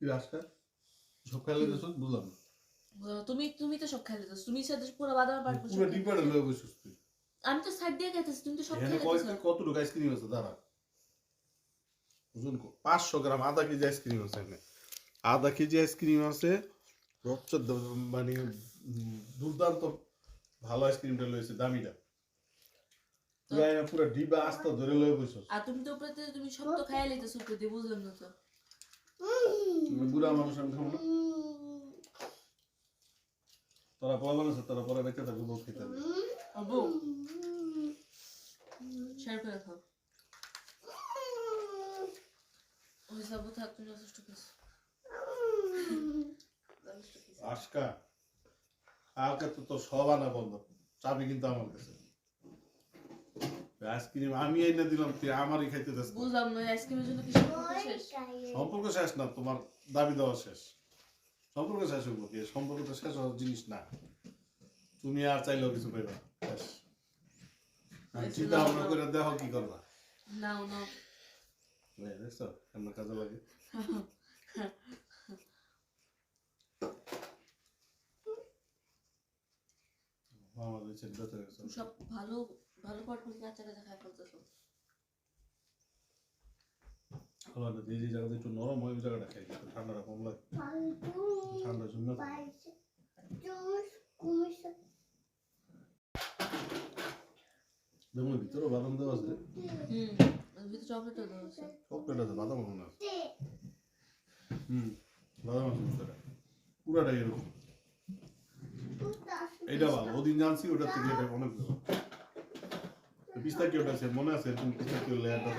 রাস্তা সব বুঝলাম তুমি তুমি তো সব খেলে তুমি সাথে পুরো বাদাম পারব পুরো ডিপারে লয়ে বসছিস আমি তো সাইড দিয়ে খাইতেছি তুমি তো সব এখানে খেলে কয় আইসক্রিম আছে? দাঁড়া। ওজন পাঁচশো গ্রাম আধা কেজি আইসক্রিম আছে এখানে। আধা কেজি আইসক্রিম আছে রচ্চ মানে দুর্দান্ত ভালো আইসক্রিমটা লয়েছে দামিটা। তুই আইনা পুরো ডিবা আস্তা ধরে লয়ে বসছিস আর তুমি তো উপরে তুমি সব তো খাইয়া লইতেছো উপরে দিয়ে বুঝলাম না তো। বুড়া মানুষ আমি খাব না। তোরা পরে মানুষ তোরা পরে বেঁচে থাকব বউ খেতে হবে। আবু শেয়ার করে খাও। ওই সব থাক তুমি যথেষ্ট খেয়েছো। যথেষ্ট খেয়েছো। আজকা তো তোর সব আনা বন্ধ। চাবি কিন্তু আমার কাছে। আইসক্রিম আমি এনে দিলাম তুই আমারই খাইতে বুঝলাম না আইসক্রিমের জন্য কি সম্পর্ক শেষ না তোমার দাবি দেওয়া শেষ। সম্পর্ক শেষ হইব কি? সম্পর্ক তো শেষ হওয়ার জিনিস না। তুমি আর চাইলেও কিছু পাইবা শেষ। চিন্তা ভাবনা করে দেখো কি করবা। নাও নাও। দেখছ? কেমন কাজে লাগে? আমাদের চিন্তা সব ভালো ভালো পটপট কাঁচা কাঁচা খাই ফেলতেছো আমার যে যে জায়গাতে একটু নরম হয় ওই জায়গাটা খাই ঠান্ডাটা কম লাগে। ঠান্ডার জন্য। যেমন ভিতরে বাদাম দেওয়া আছে। চকলেট আছে বাদাম মনে আছে। হুম বাদাম আছে ভিতরে। পুরাটাই এরকম। এইটা ভালো ওদিন জানছি ওটার থেকে এটা অনেক ভালো। পিস্তা কি ওটা আছে? মনে আছে তুমি পিস্তা কি লেয়ারটা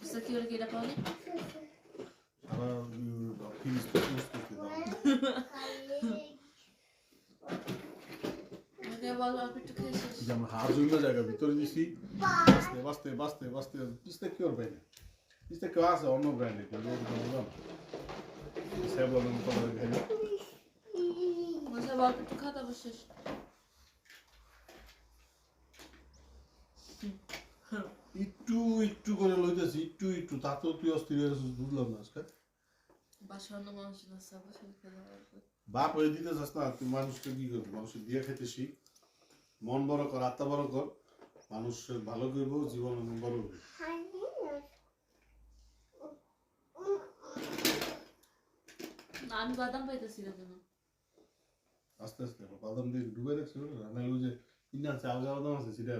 Kısa yolu gele pauli. Ama pis pis pis pis. जब हाथ जुड़ जाएगा भीतर जिसी बस्ते बस्ते बस्ते बस्ते जिसते क्योर बहने जिसते क्यों से अन्य ब्रांड है लोग तो बोला सब लोगों को बोल रहे हैं मुझे बाल पे टुका था बस একটু একটু করে লইতেছি একটু একটু। তাতেও তুই অস্থির হয়ে গেছিস বুঝলাম না আজকে। বাপ হয়ে দিতে চাস না তুই মানুষকে কি করবি? মানুষের দিয়ে খেতে শিখ মন বড় কর আত্মা বড় কর। মানুষের ভালো করব জীবন বড় না আমি বাদাম পাইতেছি না কেন? আস্তে আস্তে। বাদাম দিয়ে ডুবে রাখছি রান্না যে কিনে আছে আলগা বাদাম আছে সেটা